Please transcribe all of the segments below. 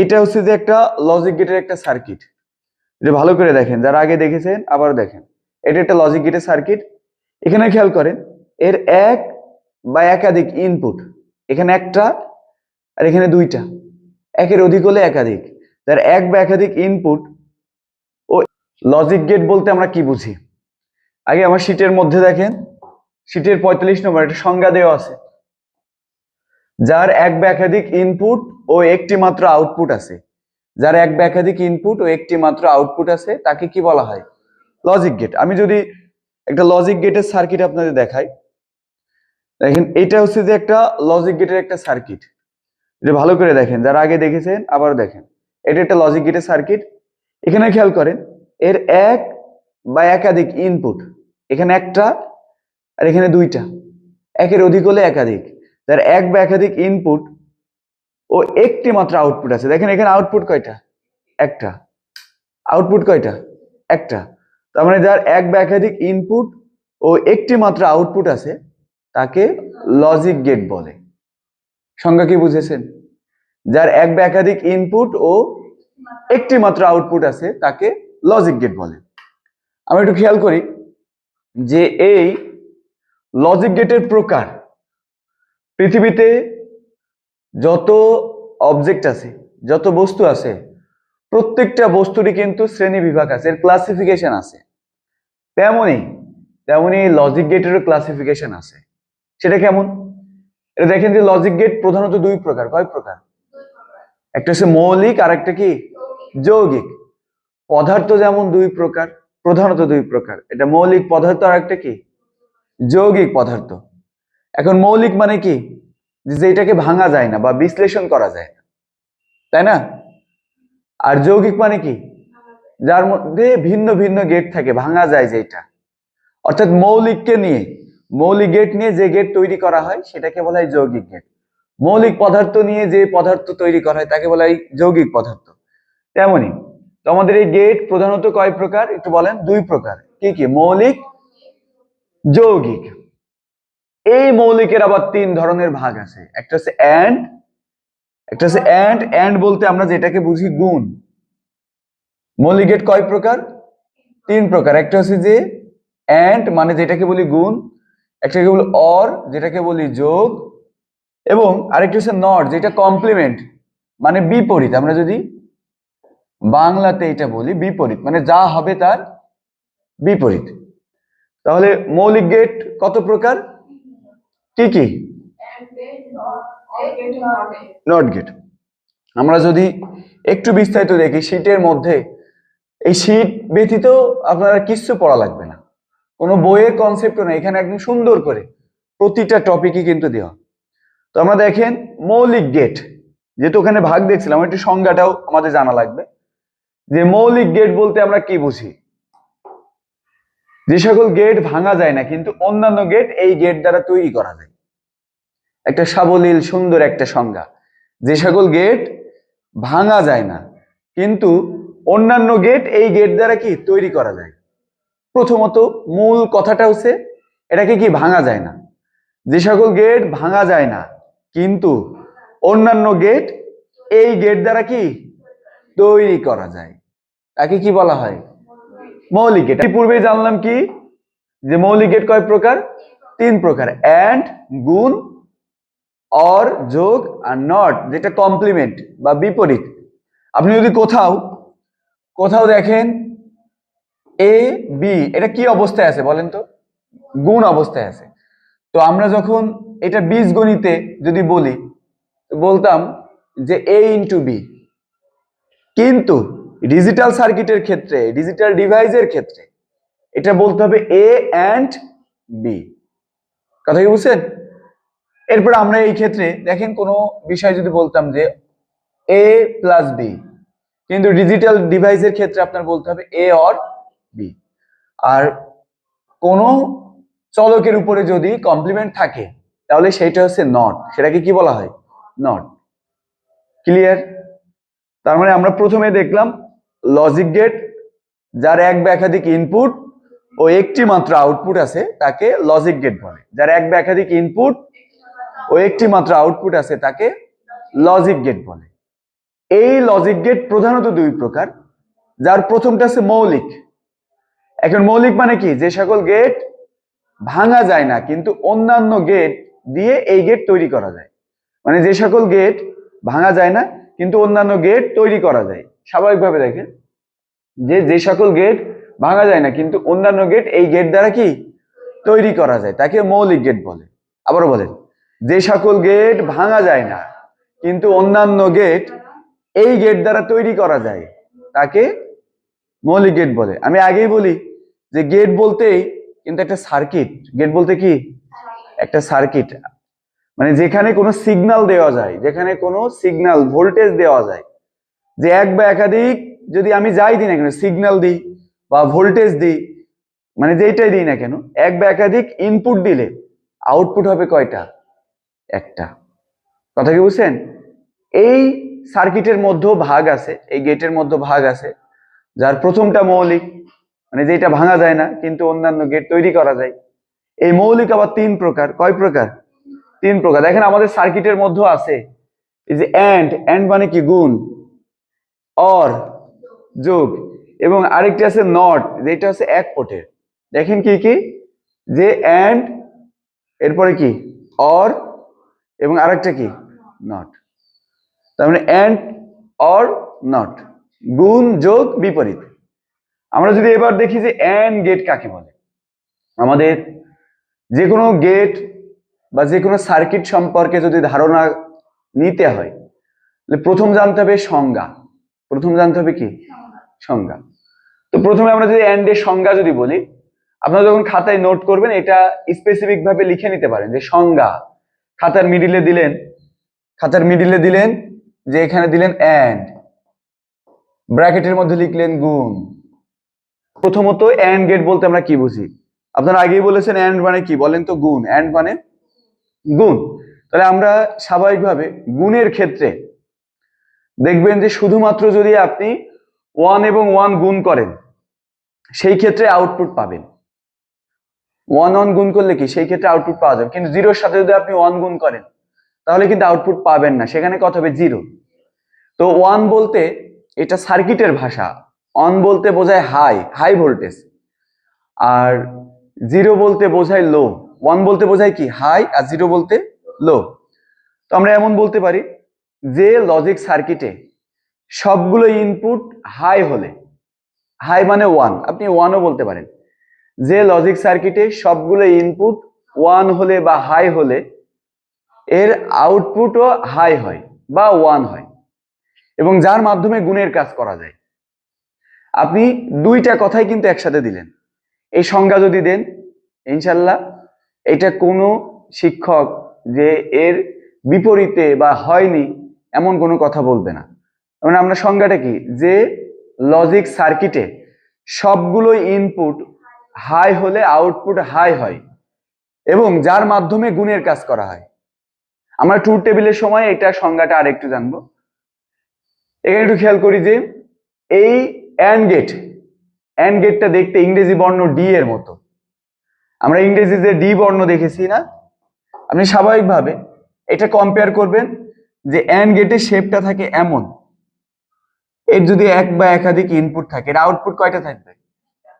এটা হচ্ছে যে একটা লজিক গেটের একটা সার্কিট এটা ভালো করে দেখেন, যারা আগে দেখেছেন আবারও দেখেন। এটা একটা লজিক গেটের সার্কিট এখানে খেয়াল করেন, এর এক বা একাধিক ইনপুট এখানে একটা আর এখানে দুইটা। একের অধিক হলে একাধিক। যার এক বা একাধিক ইনপুট ও লজিক গেট বলতে আমরা কি বুঝি? আগে আমার শীটের মধ্যে দেখেন শীটের পঁয়তাল্লিশ নম্বর একটা সংজ্ঞা দেওয়া আছে। যার এক বা একাধিক ইনপুট ও একটি মাত্র আউটপুট আছে। যার এক বা একাধিক ইনপুট ও একটি মাত্র আউটপুট আছে, তাকে কি বলা হয়? লজিক গেট আমি যদি একটা লজিক গেটের সার্কিট আপনাদের দেখাই, দেখেন এটা হচ্ছে যে একটা লজিক গেটের একটা সার্কিট এটা ভালো করে দেখেন, যারা আগে দেখেছেন আবারও দেখেন। এটা একটা লজিক গেটের সার্কিট এখানে খেয়াল করেন, এর এক বা একাধিক ইনপুট এখানে একটা আর এখানে দুইটা। একের অধিক হলে একাধিক। যার এক বা একাধিক ইনপুট ও একটি মাত্র আউটপুট আছে। দেখেন এখানে আউটপুট কয়টা? একটা। আউটপুট কয়টা? একটা। তার মানে যার এক বা একাধিক ইনপুট ও একটি মাত্র আউটপুট আছে, তাকে লজিক গেট বলে। সংজ্ঞা কি বুঝেছেন? যার এক বা একাধিক ইনপুট ও একটি মাত্র আউটপুট আছে, তাকে লজিক গেট বলে। আমরা একটু খেয়াল করি যে এই লজিক গেটের প্রকার পৃথিবীতে যত অবজেক্ট আছে, যত বস্তু আছে, প্রত্যেকটা বস্তুরই কিন্তু শ্রেণি বিভাগ আছে, এর ক্লাসিফিকেশন আছে। তেমনই তেমনি লজিক গেটেরও ক্লাসিফিকেশন আছে। সেটা কেমন? এটা দেখেন যে লজিক গেট প্রধানত দুই প্রকার, কয় প্রকার? একটা হচ্ছে মৌলিক আর একটা কি? যৌগিক। পদার্থ যেমন দুই প্রকার, প্রধানত দুই প্রকার। এটা মৌলিক পদার্থ আর একটা কি? যৌগিক পদার্থ। এখন মৌলিক মানে কি? যে যেটাকে ভাঙা যায় না বা বিশ্লেষণ করা যায় না। তাই না? আর যৌগিক মানে কি? যার মধ্যে ভিন্ন ভিন্ন গেট থাকে, ভাঙা যায় যেটা অর্থাৎ মৌলিককে নিয়ে, মৌলিক গেট নিয়ে যে গেট তৈরি করা হয়, সেটাকে বলা হয় যৌগিক গেট মৌলিক পদার্থ নিয়ে যে পদার্থ তৈরি করা হয়, তাকে বলা হয় যৌগিক পদার্থ। তেমনি, তো আমাদের এই গেট প্রধানত কয় প্রকার? একটু বলেন, দুই প্রকার। কি কি? মৌলিক, যৌগিক। এই মৌলিকের আবার তিন ধরনের ভাগ আছে। একটা হচ্ছে অ্যান্ড একটা হচ্ছে অ্যান্ড অ্যান্ড বলতে আমরা যেটাকে বুঝি গুণ। মৌলিক গেট কয় প্রকার? তিন প্রকার। একটা হচ্ছে যে অ্যান্ড মানে যেটাকে বলি গুণ, একটাকে বলি অর যেটাকে বলি যোগ, এবং আরেকটা হচ্ছে নট যেটা কমপ্লিমেন্ট মানে বিপরীত। আমরা যদি বাংলাতে এটা বলি, বিপরীত মানে যা হবে তার বিপরীত। তাহলে মৌলিক গেট কত প্রকার? কি কি? নট গেট আমরা যদি একটু বিস্তারিত দেখি শীটের মধ্যে, এই শীট ব্যতীত আপনারা কিচ্ছু পড়া লাগবে না। কোনো বইয়ের কনসেপ্টও নেই, এখানে একদম সুন্দর করে প্রতিটা টপিকই কিন্তু দেওয়া। তো আমরা দেখেন, মৌলিক গেট যেহেতু ওখানে ভাগ দেখছিলাম, একটু সংজ্ঞাটাও আমাদের জানা লাগবে। যে মৌলিক গেট বলতে আমরা কি বুঝি? যে সকল গেট ভাঙা যায় না, কিন্তু অন্যান্য গেট এই গেট দ্বারা তৈরি করা যায়। একটা সাবলীল সুন্দর একটা সংজ্ঞা। যে সকল গেট ভাঙা যায় না, কিন্তু অন্যান্য গেট এই গেট দ্বারা কি তৈরি করা যায়? প্রথমত মূল কথাটা হচ্ছে, এটাকে কি ভাঙা যায় না? যে সকল গেট ভাঙা যায় না, কিন্তু অন্যান্য গেট এই গেট দ্বারা কি তৈরি করা যায়? তাকে কি বলা হয়? মৌলিক গেট পূর্বে জানলাম কি? যে মৌলিক গেট কয় প্রকার? তিন প্রকার। অ্যান্ড গুণ অর যোগ, আর নট যেটা কমপ্লিমেন্ট বা বিপরীত। আপনি যদি কোথাও কোথাও দেখেন এ বি এটা কি অবস্থায় আছে বলেন তো? গুণ অবস্থায় আছে। তো আমরা যখন এটা বীজগণিতে যদি বলি, বলতাম যে এ ইন্টু বি কিন্তু ডিজিটাল সার্কিটের ক্ষেত্রে ডিজিটাল ডিভাইসের ক্ষেত্রে, এটা বলতে হবে এ অ্যান্ড বি কথা কি বুঝছেন? এরপর আমরা এই ক্ষেত্রে, দেখেন কোনো বিষয় যদি বলতাম যে এ প্লাস বি কিন্তু ডিজিটাল ডিভাইসের ক্ষেত্রে আপনার বলতে হবে এ অর বি আর কোনো চলকের উপরে যদি কমপ্লিমেন্ট থাকে, তাহলে সেইটা হচ্ছে নট সেটাকে কি বলা হয়? নট ক্লিয়ার তার মানে আমরা প্রথমে দেখলাম লজিক গেট যার এক বা একাধিক ইনপুট ও একটি মাত্র আউটপুট আছে, তাকে লজিক গেট বলে। যার এক বা একাধিক ইনপুট ও একটি মাত্র আউটপুট আছে, তাকে লজিক গেট বলে। এই লজিক গেট প্রধানত দুই প্রকার। যার প্রথমটা আছে মৌলিক। এখন মৌলিক মানে কি? যে সকল গেট ভাঙা যায় না, কিন্তু অন্যান্য গেট দিয়ে এই গেট তৈরি করা যায়। মানে যে সকল গেট ভাঙা যায় না, কিন্তু অন্যান্য গেট তৈরি করা যায়। স্বাভাবিকভাবে দেখেন, যে যে সকল গেট ভাঙা যায় না, কিন্তু অন্যান্য গেট এই গেট দ্বারা কি? তৈরি করা যায়, তাকে মৌলিক গেট বলে। আবারও বলেন, যে সকল গেট ভাঙা যায় না, কিন্তু অন্যান্য গেট এই গেট দ্বারা তৈরি করা যায়, তাকে মৌলিক গেট বলে। আমি আগেই বলি যে গেট বলতেই কিন্তু একটা সার্কিট গেট বলতে কি? একটা সার্কিট মানে যেখানে কোনো সিগন্যাল দেওয়া যায়, যেখানে কোনো সিগনাল ভোল্টেজ দেওয়া যায় যে এক বা একাধিক যদি আমি যাই দিই না কেন সিগন্যাল দিই বা ভোল্টেজ দিই মানে যেইটাই দিই না কেন, এক বা একাধিক ইনপুট দিলে আউটপুট হবে কয়টা? একটা। কথা কি বুঝছেন? এই সার্কিটের মধ্যেও ভাগ আছে, এই গেটের মধ্যে ভাগ আছে, যার প্রথমটা মৌলিক মানে যেটা ভাঙা যায় না, কিন্তু অন্যান্য গেট তৈরি করা যায়। এই মৌলিক আবার তিন প্রকার, কয় প্রকার? তিন প্রকার। দেখেন আমাদের সার্কিটের মধ্যেও আছে, এই যে অ্যান্ড অ্যান্ড মানে কি? গুণ। অর, যোগ এবং আরেকটি আছে নট, যেটা হচ্ছে এক পোটের দেখেন কি কি? যে অ্যান্ড এরপরে কি? অর এবং আরেকটা কি? নট। তার মানে অ্যান্ড অর, নট। গুণ, যোগ, বিপরীত। আমরা যদি এবার দেখি যে অ্যান্ড গেট কাকে বলে? আমাদের যে কোনো গেট বা যে কোনো সার্কিট সম্পর্কে যদি ধারণা নিতে হয় প্রথম জানতে হবে সংজ্ঞা। প্রথম জানতে হবে কি? সংজ্ঞা। তো প্রথমে আমরা যদি অ্যান্ড এর সংজ্ঞা যদি বলি, আপনারা যখন খাতায় নোট করবেন, এটা স্পেসিফিক ভাবে লিখে নিতে পারেন যে সংজ্ঞা। খাতার মিডিলে দিলেন, খাতার মিডিলে দিলেন, যে এখানে দিলেন অ্যান্ড ব্র্যাকেটের মধ্যে লিখলেন গুণ। প্রথমত অ্যান্ড গেট বলতে আমরা কি বুঝি? আপনারা আগেই বলেছেন অ্যান্ড মানে কি? বলেন তো গুণ। অ্যান্ড মানে গুণ। তাহলে আমরা স্বাভাবিকভাবে গুণের ক্ষেত্রে দেখবেন যে শুধুমাত্র যদি আপনি ওয়ান এবং ওয়ান গুণ করেন, সেই ক্ষেত্রে আউটপুট পাবেন। ওয়ান ওয়ান গুণ করলে কি? সেই ক্ষেত্রে আউটপুট পাওয়া যাবে। কিন্তু জিরোর সাথে যদি আপনি ওয়ান গুণ করেন, তাহলে কিন্তু আউটপুট পাবেন না। সেখানে কত হবে জিরো তো ওয়ান বলতে এটা সার্কিটের ভাষা। অন বলতে বোঝায় হাই হাই ভোল্টেজ আর জিরো বলতে বোঝায় লো ওয়ান বলতে বোঝায় কি? হাই আর জিরো বলতে লো তো আমরা এমন বলতে পারি যে লজিক সার্কিটে সবগুলো ইনপুট হাই হলে হাই মানে ওয়ান আপনি ওয়ানও বলতে পারেন। যে লজিক সার্কিটে সবগুলো ইনপুট ওয়ান হলে বা হাই হলে, এর আউটপুটও হাই হয় বা ওয়ান হয় এবং যার মাধ্যমে গুণের কাজ করা যায়। আপনি দুইটা কথাই কিন্তু একসাথে দিলেন। এই সংজ্ঞা যদি দেন, ইনশাল্লাহ এটা কোনো শিক্ষক যে এর বিপরীতে বা হয়নি এমন কোনো কথা বলবে না। মানে আমরা সংজ্ঞাটা কি? যে লজিক সার্কিটে সবগুলো ইনপুট হাই হলে আউটপুট হাই হয় এবং যার মাধ্যমে গুণের কাজ করা হয়। আমরা ট্রুথ টেবিলের সময় এটা সংজ্ঞাটা আর একটু জানব। এখানে একটু খেয়াল করি যে এই অ্যান্ড গেট অ্যান্ড গেটটা দেখতে ইংরেজি বর্ণ ডি এর মতো। আমরা ইংরেজিতে ডি বর্ণ দেখেছি না? আপনি স্বাভাবিকভাবে এটা কম্পেয়ার করবেন। যে অ্যান্ড গেটের শেপটা থাকে এমন। এর যদি এক বা একাধিক ইনপুট থাকে, এর আউটপুট কয়টা থাকবে?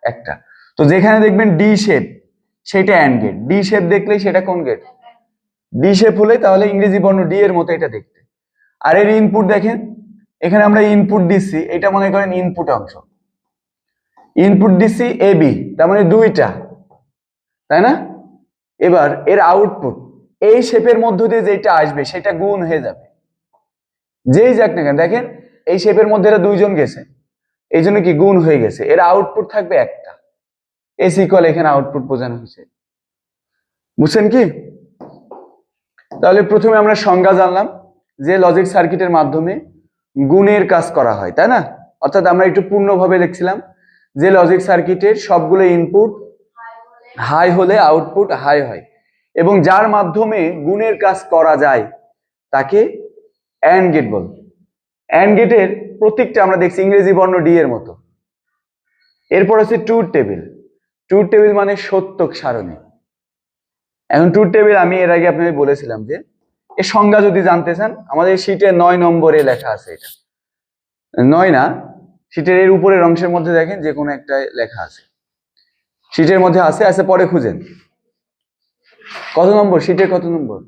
একটা। তো যেখানে দেখবেন ডি শেপ সেটা অ্যান্ড গেট ডি শেপ দেখলে সেটা কোন গেট ডি শেপ হলে তাহলে ইংরেজি বর্ণ ডি এর মতো এটা দেখতে। আর এর ইনপুট দেখেন, এখানে আমরা ইনপুট দিচ্ছি, এটা মনে করেন ইনপুট অংশ। ইনপুট দিচ্ছি এ বি তার মানে দুইটা। তাই না? এবার এর আউটপুট এই শেপের মধ্য দিয়ে যেটা আসবে, সেটা গুণ হয়ে যাবে। যেই যাক না কেন, দেখেন এই শেপের মধ্যে এরা দুইজন গেছে। এই জন্য কি গুণ হয়ে গেছে। এর আউটপুট থাকবে একটা। এস ইকুয়াল এখানে আউটপুট বোঝানো হয়েছে। বুঝছেন কি? তাহলে প্রথমে আমরা সংজ্ঞা জানলাম যে লজিক সার্কিটের মাধ্যমে গুণের কাজ করা হয়, তাই না? অর্থাৎ আমরা একটু পূর্ণভাবে লিখছিলাম যে লজিক সার্কিটের সবগুলো ইনপুট হাই হলে আউটপুট হাই হয় এবং যার মাধ্যমে গুণের কাজ করা যায়, তাকে অ্যান্ড গেট বল। অ্যান্ড গেটের প্রত্যেকটা আমরা দেখছি ইংরেজি বর্ণ ডি এর মতো। এরপর আছে ট্রুথ টেবিল ট্রুথ টেবিল মানে সত্যক সারণী। এখন ট্রুথ টেবিল আমি এর আগে আপনাকে বলেছিলাম যে, এর সংজ্ঞা যদি জানতে চান, আমাদের শীটে নয় নম্বরে লেখা আছে এটা। নয় না শীটের এর উপরের অংশের মধ্যে দেখেন, যে কোনো একটা লেখা আছে। শীটের মধ্যে আছে আছে পরে খুঁজেন। কত নম্বর? শীটের কত নম্বর?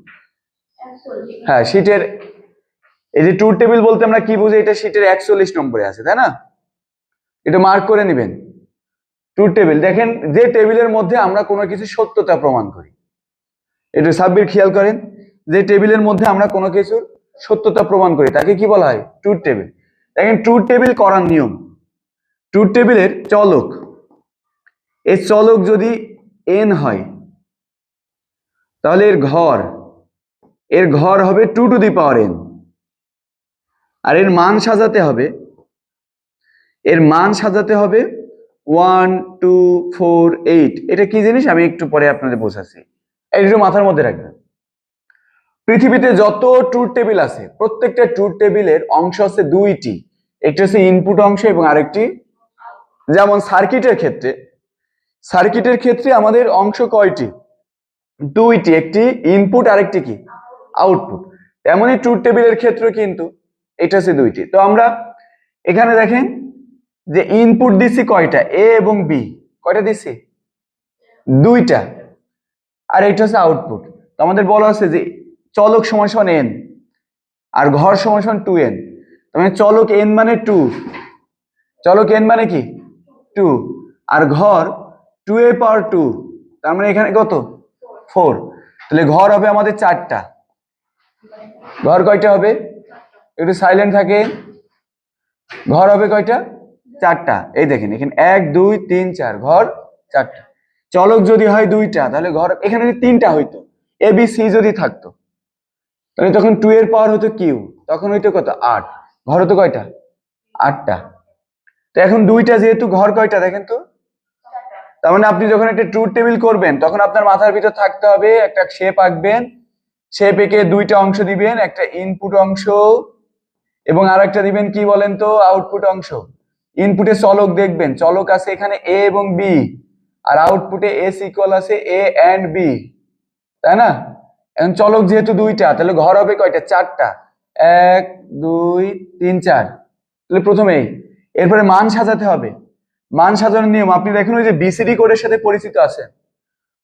হ্যাঁ শীটের এই যে ট্যুর টেবিল বলতে আমরা কি বুঝি, এটা শীটের একচল্লিশ নম্বরে আছে, তাই না? এটা মার্ক করে নেবেন। ট্যুর টেবিল দেখেন যে টেবিলের মধ্যে আমরা কোনো কিছু সত্যতা প্রমাণ করি। একটু সাব্বির খেয়াল করেন, যে টেবিলের মধ্যে আমরা কোনো কিছুর সত্যতা প্রমাণ করি, তাকে কি বলা হয়? ট্যুর টেবিল দেখেন ট্যুর টেবিল করার নিয়ম। ট্যুর টেবিলের চলক। এর চলক যদি এন হয়, তাহলে এর ঘর এর ঘর হবে two to the power N আর এর মান সাজাতে হবে। এর মান সাজাতে হবে ওয়ান, টু, ফোর, এইট। এটা কি জিনিস? আমি একটু পরে আপনাদের বোঝাচ্ছি। একটু মাথার মধ্যে রাখবেন। পৃথিবীতে যত ট্যুর টেবিল আছে, প্রত্যেকটা ট্যুর টেবিলের অংশ আছে দুইটি। একটি হচ্ছে ইনপুট অংশ এবং আরেকটি যেমন সার্কিটের ক্ষেত্রে। সার্কিটের ক্ষেত্রে আমাদের অংশ কয়টি? দুইটি। একটি ইনপুট আরেকটি কি? আউটপুট তেমনই ট্রুথ টেবিলের ক্ষেত্রে কিন্তু এটা হচ্ছে দুইটি। তো আমরা এখানে দেখেন যে ইনপুট দিছি কয়টা? এ এবং বি কয়টা দিছি? দুইটা। আর এটা হচ্ছে আউটপুট তো আমাদের বলা আছে যে চলক সমান এন আর ঘর সমান টু এন মানে চলক এন মানে টু চলক এন মানে কি? টু আর ঘর টু এ পাওয়ার টু তার মানে এখানে কত? ফোর তাহলে ঘর হবে আমাদের চারটা। ঘর কয়টা হবে? একটু সাইলেন্ট থাকে। ঘর হবে কয়টা? চারটা। এই দেখেন, এখানে এক, দুই, তিন, চার, ঘর চারটা। চলক যদি হয় দুইটা, তাহলে ঘর, এখানে তিনটা হইতো এ বি সি যদি থাকতো, তাহলে তখন টু এর পাওয়ার হতো কিউ তখন হইতো কত? আট। ঘর হতো কয়টা? আটটা। তো এখন দুইটা যেহেতু, ঘর কয়টা দেখেন তো? তার মানে আপনি যখন একটা ট্রুথ টেবিল করবেন, তখন আপনার মাথার ভিতর থাকতে হবে, একটা শেপ আঁকবেন শেপ এঁকে দুইটা অংশ দিবেন, একটা ইনপুট অংশ এবং আর একটা দিবেন কি বলেন তো? আউটপুট অংশ। ইনপুটে চলক দেখবেন। চলক আছে এখানে এ এবং বি আর আউটপুটে এস ইকুয়াল আছে এ অ্যান্ড বি তাই না? এখন চলক যেহেতু দুইটা, তাহলে ঘর হবে কয়টা? চারটা। এক, দুই, তিন, চার। তাহলে প্রথমেই এরপরে মান সাজাতে হবে। মান সাজানোর নিয়ম, আপনি দেখুন ওই যে বিসিডি কোডের সাথে পরিচিত আছেন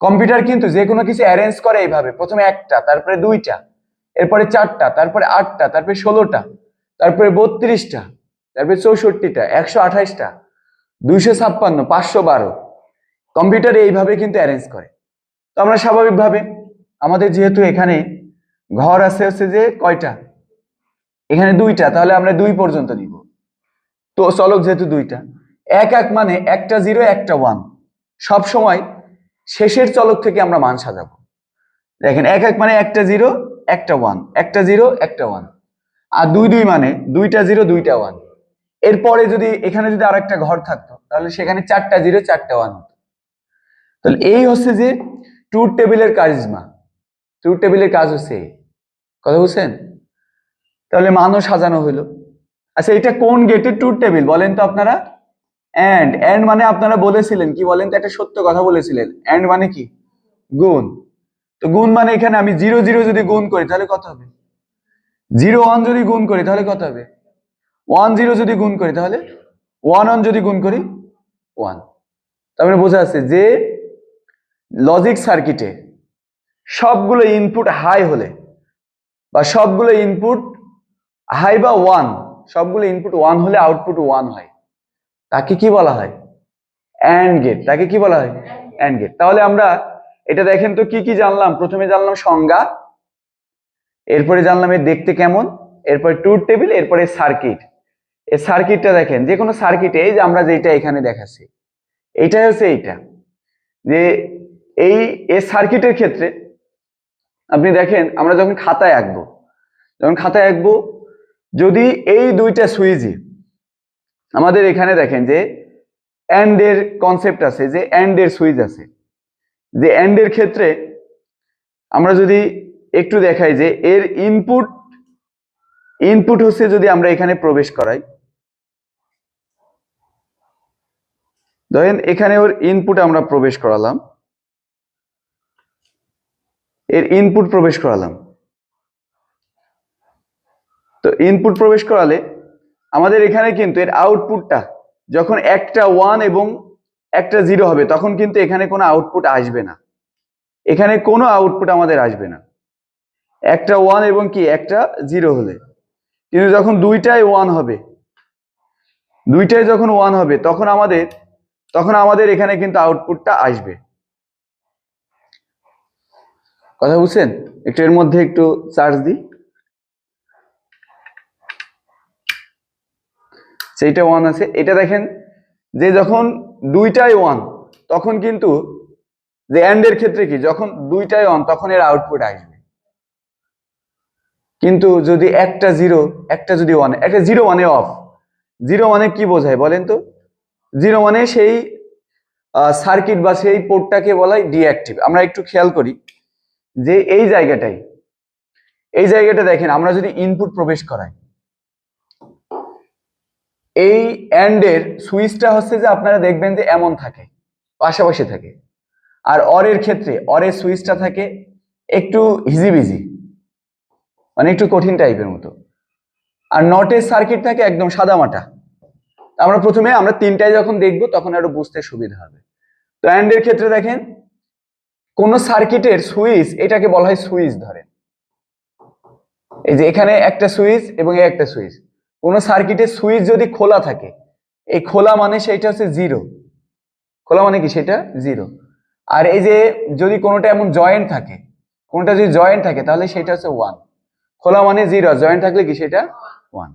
কম্পিউটার কিন্তু যে কোনো কিছু অ্যারেঞ্জ করে এইভাবে। প্রথমে একটা, তারপরে দুইটা। এরপরে চারটা, তারপরে আটটা, তারপরে ষোলোটা। তারপরে বত্রিশটা, তারপরে চৌষট্টিটা, একশো আঠাইশটা, দুইশো ছাপ্পান্ন, পাঁচশো বারো। কম্পিউটার এইভাবে কিন্তু অ্যারেঞ্জ করে। তো আমরা স্বাভাবিকভাবে আমাদের যেহেতু এখানে ঘর আছে হচ্ছে যে কয়টা? এখানে দুইটা, তাহলে আমরা দুই পর্যন্ত নিব। তো চলক যেহেতু দুইটা, এক এক মানে একটা জিরো, একটা ওয়ান। সব সময় শেষের চলক থেকে আমরা মান সাজাবো। দেখেন, এক এক মানে একটা জিরো, একটা ওয়ান, একটা জিরো, একটা ওয়ান। আর দুই দুই মানে দুইটা জিরো, দুইটা ওয়ান এরপরে যদি, এখানে যদি আর একটা ঘর থাকতো, তাহলে সেখানে চারটা জিরো, চারটা ওয়ান হতো। তাহলে এই হচ্ছে যে ট্যুর টেবিলের কারিজমা ট্যুর টেবিলের কাজ হচ্ছে। কথা বুঝছেন? তাহলে মানও সাজানো হইল আচ্ছা এটা কোন গেটের ট্যুর টেবিল বলেন তো আপনারা? অ্যান্ড অ্যান্ড মানে আপনারা বলেছিলেন কি বলেন তো? একটা সত্য কথা বলেছিলেন। অ্যান্ড মানে কি? গুণ। তো গুণ মানে এখানে আমি জিরো জিরো যদি গুণ করি, তাহলে কত হবে? জিরো ওয়ান যদি গুণ করি, তাহলে কত হবে? ওয়ান জিরো যদি গুণ করি, তাহলে ওয়ান ওয়ান যদি গুণ করি, ওয়ান। তারপরে বোঝা যাচ্ছে যে লজিক সার্কিটে সবগুলো ইনপুট হাই হলে বা সবগুলো ইনপুট হাই বা ওয়ান সবগুলো ইনপুট ওয়ান হলে আউটপুট ওয়ান হয়। তাকে কি বলা হয়? অ্যান্ড গেট তাকে কি বলা হয়? অ্যান্ড গেট তাহলে আমরা এটা দেখেন তো কি কি জানলাম? প্রথমে জানলাম সংজ্ঞা এরপরে জানলাম এর দেখতে কেমন, এরপরে ট্যুর টেবিল, এরপরে সার্কিট। এই সার্কিটটা দেখেন যে কোনো সার্কিটে, এই যে আমরা যেটা এখানে দেখাচ্ছি এইটাই হচ্ছে এইটা। যে এই এ সার্কিটের ক্ষেত্রে আপনি দেখেন, আমরা যখন খাতায় আঁকবো, যখন খাতায় আঁকবো, যদি এই দুইটা সুইচই আমাদের এখানে দেখেন যে অ্যান্ড এর কনসেপ্ট আছে, যে অ্যান্ড এর সুইচ আছে, যে অ্যান্ড এর ক্ষেত্রে আমরা যদি একটু দেখাই যে এর ইনপুট ইনপুট হচ্ছে যদি আমরা এখানে প্রবেশ করাই। ধরেন এখানে ওর ইনপুট আমরা প্রবেশ করালাম। এর ইনপুট প্রবেশ করালাম। তো ইনপুট প্রবেশ করালে আমাদের এখানে কিন্তু এর আউটপুটটা যখন একটা ওয়ান এবং একটা জিরো হবে, তখন কিন্তু এখানে কোনো আউটপুট আসবে না। এখানে কোনো আউটপুট আমাদের আসবে না। একটা ওয়ান এবং কি? একটা জিরো হলে। কিন্তু যখন দুইটাই ওয়ান হবে, দুইটাই যখন ওয়ান হবে, তখন আমাদের তখন আমাদের এখানে কিন্তু আউটপুটটা আসবে। কথা বুঝছেন? একটু এর মধ্যে একটু চার্জ দিই। সেইটা ওয়ান আছে। এটা দেখেন, যে যখন দুইটাই ওয়ান তখন কিন্তু, যে অ্যান্ডের ক্ষেত্রে কি? যখন দুইটাই ওয়ান তখন এর আউটপুট আসবে। কিন্তু যদি একটা জিরো একটা যদি ওয়ান একটা জিরো ওয়ানে অফ জিরো মানে কি বোঝায় বলেন তো? জিরো মানে সেই সার্কিট বা সেই পোর্টটাকে বলা হয় ডিঅ্যাক্টিভ আমরা একটু খেয়াল করি যে এই জায়গাটাই, এই জায়গাটা দেখেন, আমরা যদি ইনপুট প্রবেশ করাই, এই অ্যান্ডের সুইচটা হচ্ছে যে আপনারা দেখবেন যে এমন থাকে, পাশাপাশি থাকে। আর অরের ক্ষেত্রে অরের সুইচটা থাকে একটু হিজিবিজি। মানে একটু কঠিন টাইপের মতো। আর নটের সার্কিট থাকে একদম সাদামাটা আমরা প্রথমে আমরা তিনটায় যখন দেখব, তখন আরও বুঝতে সুবিধা হবে। তো অ্যান্ডের ক্ষেত্রে দেখেন, কোন সার্কিটের সুইচ, এটাকে বলা হয় সুইচ ধরেন। এই যে এখানে একটা সুইচ এবং একটা সুইচ। কোন সার্কিটের সুইচ যদি খোলা থাকে, এই খোলা মানে সেটা হচ্ছে জিরো খোলা মানে কি? সেটা জিরো আর এই যে যদি কোনোটা এমন জয়েন্ট থাকে, কোনটা যদি জয়েন্ট থাকে, তাহলে সেটা হচ্ছে ওয়ান খোলা মানে জিরো জয়েন্ট থাকলে কি সেটা? ওয়ান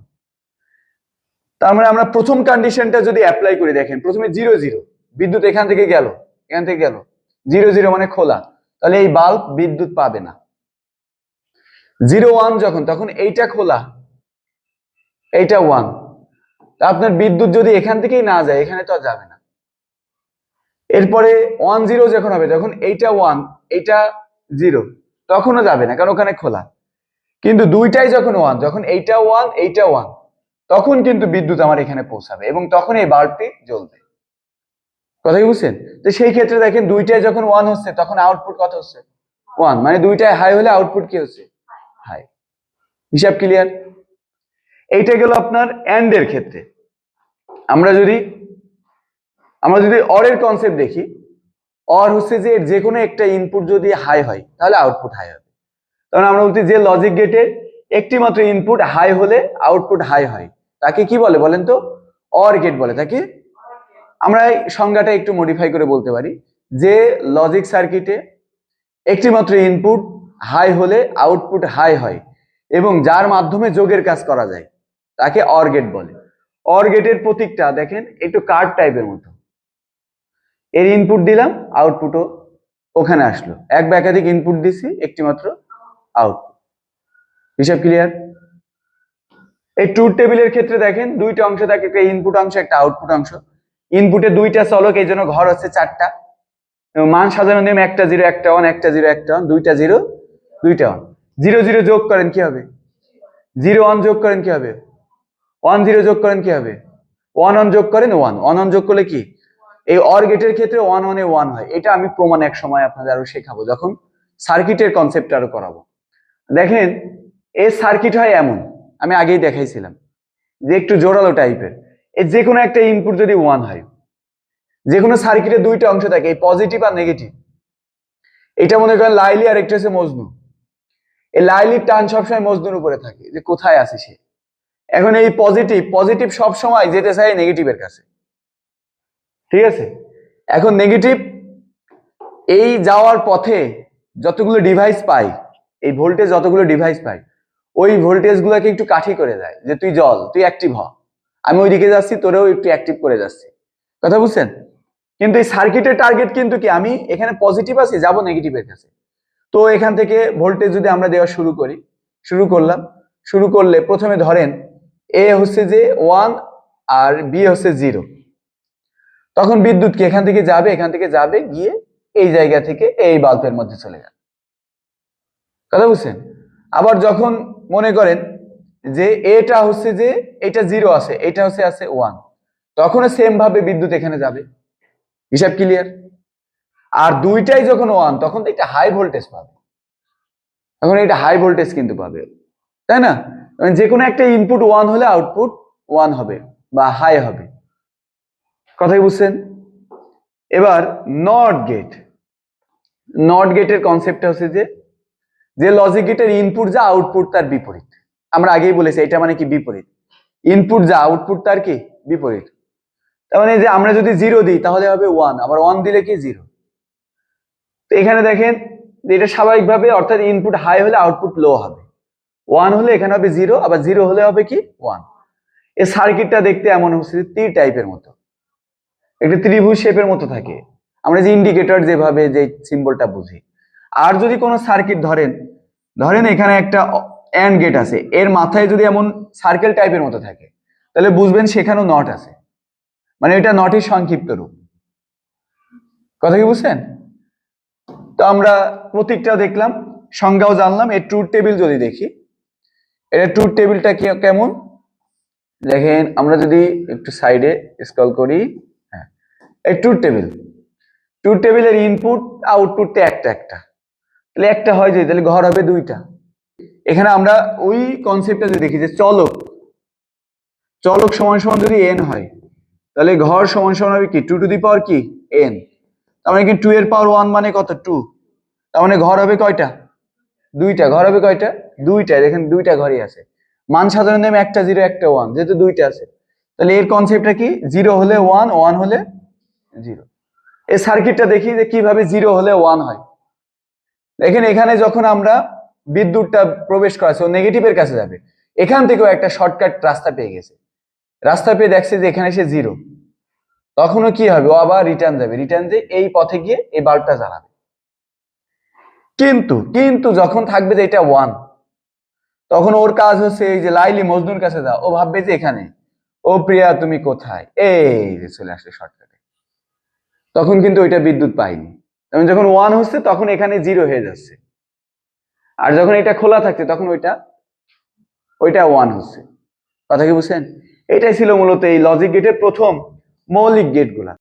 তার মানে আমরা প্রথম কন্ডিশনটা যদি অ্যাপ্লাই করে, দেখেন, প্রথমে জিরো জিরো বিদ্যুৎ এখান থেকে গেল, এখান থেকে গেল। জিরো জিরো মানে খোলা, তাহলে এই বাল্ব বিদ্যুৎ পাবে না। জিরো ওয়ান যখন, তখন এইটা খোলা, এইটা ওয়ান আপনার বিদ্যুৎ যদি এখান থেকেই না যায়, এখানে তো যাবে না। এরপরে ওয়ান জিরো যখন হবে যখন এইটা ওয়ান এইটা জিরো তখনও যাবে না, কারণ ওখানে খোলা। কিন্তু দুইটাই যখন ওয়ান যখন এইটা ওয়ান এইটা ওয়ান তখন কিন্তু বিদ্যুৎ আমার এখানে পৌঁছাবে এবং তখন এই বাল্বটি জ্বলবে। কথা বুঝছেন? তো সেই ক্ষেত্রে দেখেন দুইটাই যখন ওয়ান হচ্ছে, তখন আউটপুট কত হচ্ছে? ওয়ান মানে দুইটাই হাই হলে আউটপুট কি হচ্ছে? হাই হিসাব ক্লিয়ার এইটা গেল আপনার এন্ড এর ক্ষেত্রে। আমরা যদি আমরা যদি অরের কনসেপ্ট দেখি অর হচ্ছে যে যে কোনো একটা ইনপুট যদি হাই হয়, তাহলে আউটপুট হাই হবে। তখন আমরা বলছি যে লজিক গেটে একটি মাত্র ইনপুট হাই হলে আউটপুট হাই হয়। তাকে কি বলে বলেন তো? অর গেট বলে। তাকে? আমরা সংজ্ঞাটা একটু মডিফাই করে বলতে পারি। যে লজিক সার্কিটে একটি মাত্র ইনপুট হাই হলে আউটপুট হাই হয় এবং যার মাধ্যমে যোগের কাজ করা যায়, তাকে অর গেট বলে। অর গেটের প্রতীকটা দেখেন, একটু কার্ড টাইপের মতো। এর ইনপুট দিলাম আউটপুটও ওখানে আসলো। এক বা একাধিক ইনপুট দিছি, একটি মাত্র আউটপুট হিসাব ক্লিয়ার এই ট্রুথ টেবিলের ক্ষেত্রে দেখেন, দুইটা অংশ থাকে, একটা ইনপুট অংশ, একটা আউটপুট অংশ। ইনপুটে দুইটা চলক, এই জন্য ঘর হচ্ছে চারটা। মান সাজানো নিয়ম একটা জিরো একটা ওয়ান একটা জিরো একটা ওয়ান দুইটা জিরো দুইটা ওয়ান জিরো জিরো যোগ করেন কি হবে? জিরো ওয়ান যোগ করেন কি হবে? ওয়ান জিরো যোগ করেন কি হবে? ওয়ান ওয়ান যোগ করেন ওয়ান ওয়ান ওয়ান যোগ করলে কি? এই অর গেটের ক্ষেত্রে ওয়ান ওয়ানে ওয়ান হয়। এটা আমি প্রমাণ এক সময় আপনাদের আরও শেখাবো, যখন সার্কিটের কনসেপ্ট আরও করাবো। দেখেন, এই সার্কিট হয় এমন, আমি আগেই দেখাইছিলাম, যে একটু জোরালো টাইপের। এই যে কোনো একটা ইনপুট যদি ওয়ান হয়, যে কোনো সার্কিটের দুইটা অংশ থাকে, এই পজিটিভ আর নেগেটিভ এটা মনে করেন লাইলি আর একটা হচ্ছে মজনু। এই লাইলির টান সবসময় মজনুর উপরে থাকে, যে কোথায় আছে সে। এখন এই পজিটিভ পজিটিভ সব সময় যেতে চায় নেগেটিভের কাছে। ঠিক আছে? এখন নেগেটিভ এই যাওয়ার পথে যতগুলো ডিভাইস পাই এই ভোল্টেজ যতগুলো ডিভাইস পাই, ওই ভোল্টেজ গুলোকে একটু কাঠি করে দেয় যে তুই জল, তুই অ্যাক্টিভ হ। আমি ওইদিকে যাচ্ছি, তোরেও একটু অ্যাক্টিভ করে যাচ্ছি। কথা বুঝছেন? কিন্তু এই সার্কিটের টার্গেট কিন্তু কি? আমি এখানে পজিটিভ আছি, যাব নেগেটিভের কাছে। তো এখান থেকে ভোল্টেজ যদি আমরা দেওয়া শুরু করি, শুরু করলাম, শুরু করলে প্রথমে ধরেন এ হচ্ছে যে ওয়ান আর বি হচ্ছে জিরো তখন বিদ্যুৎ কি এখান থেকে যাবে? এখান থেকে যাবে, গিয়ে এই জায়গা থেকে এই বাল্বের মধ্যে চলে যাবে। কথা বুঝছেন আবার যখন মনে করেন যে এটা হচ্ছে যে এটা জিরো আছে, এটা হচ্ছে আছে ওয়ান তখনও সেম ভাবে বিদ্যুৎ এখানে যাবে। হিসাব ক্লিয়ার আর দুইটাই যখন ওয়ান তখন তো এটা হাই ভোল্টেজ পাবে। তখন এটা হাই ভোল্টেজ কিন্তু পাবে। তাই না? মানে যে কোনো একটা ইনপুট ওয়ান হলে আউটপুট ওয়ান হবে বা হাই হবে। কথাই বুঝছেন? এবার নট গেট নট গেটের কনসেপ্টটা হচ্ছে যে যে লজিক গেটের ইনপুট যা আউটপুট তার বিপরীত। আমরা আগেই বলেছি, এটা মানে কি বিপরীত? ইনপুট যা আউটপুট তার কি? বিপরীত। তার মানে যে আমরা যদি জিরো দিই, তাহলে হবে ওয়ান আবার ওয়ান দিলে কি? জিরো তো এখানে দেখেন এটা স্বাভাবিকভাবে, অর্থাৎ ইনপুট হাই হলে আউটপুট লো হবে। ওয়ান হলে এখানে হবে জিরো আবার জিরো হলে হবে কি? ওয়ান এই সার্কিটটা দেখতে এমন হচ্ছে তীর টাইপের মতো। একটা ত্রিভুজ শেপের মতো থাকে। আমরা যে ইন্ডিকেটর যেভাবে, যে সিম্বলটা বুঝি। আর যদি কোনো সার্কিট ধরেন ধরেন এখানে একটা অ্যান্ড গেট আছে, এর মাথায় যদি এমন সার্কেল টাইপের মতো থাকে, তাহলে বুঝবেন সেখানেও নট আছে। মানে এটা নটের সংক্ষিপ্ত রূপ। কথা কি বুঝছেন? তো আমরা প্রতীকটা দেখলাম, সংজ্ঞাও জানলাম, এর ট্রুথ টেবিল যদি দেখি, এর ট্রুথ টেবিলটা কি কেমন? দেখেন, আমরা যদি একটু সাইডে স্ক্রল করি হ্যাঁ এই ট্রুথ টেবিল ট্রুথ টেবিলের ইনপুট আউটপুটটা একটা একটা। তাহলে একটা হয় যদি, তাহলে ঘর হবে দুইটা। এখানে আমরা ওই কনসেপ্টটা যদি দেখি যে চলক চলক সমান সমান যদি এন হয়, তাহলে ঘর সমান সমান হবে কি? টু টু দি পাওয়ার কি? এন তার মানে কি টু এর পাওয়ার ওয়ান মানে কত? টু তার মানে ঘর হবে কয়টা? দুইটা। ঘর হবে কয়টা? দুইটা। দেখেন দুইটা ঘরই আছে। মান সাধারণ নেমে একটা জিরো একটা ওয়ান যেহেতু দুইটা আছে। তাহলে এর কনসেপ্টটা কি? জিরো হলে ওয়ান ওয়ান হলে জিরো এই সার্কিটটা দেখি যে কীভাবে জিরো হলে ওয়ান হয়। দেখেন এখানে যখন আমরা বিদ্যুৎটা প্রবেশ করাছে ও নেগেটিভের কাছে যাবে, এখান থেকেও একটা শর্টকাট রাস্তা পেয়ে গেছে। রাস্তা পেয়ে দেখছে যে এখানে সে জিরো তখনও কি হবে? ও আবার রিটার্ন যাবে। রিটার্ন যে এই পথে গিয়ে এই বাল্বটা জ্বালাবে। কিন্তু কিন্তু যখন থাকবে যে এটা ওয়ান তখন ওর কাজ হচ্ছে এই যে, লাইলি মজনুর কাছে যাও। ও ভাববে যে এখানে, ও প্রিয়া, তুমি কোথায়? এই যে চলে আসলে শর্টকাটে তখন কিন্তু ওইটা বিদ্যুৎ পাইনি তেমন যখন ওয়ান হচ্ছে, তখন এখানে জিরো হয়ে যাচ্ছে। আর যখন এটা খোলা থাকছে, তখন ওইটা ওইটা ওয়ান হচ্ছে। কথা কি বুঝছেন? এটাই ছিল মূলত এই লজিক গেটের প্রথম মৌলিক গেটগুলা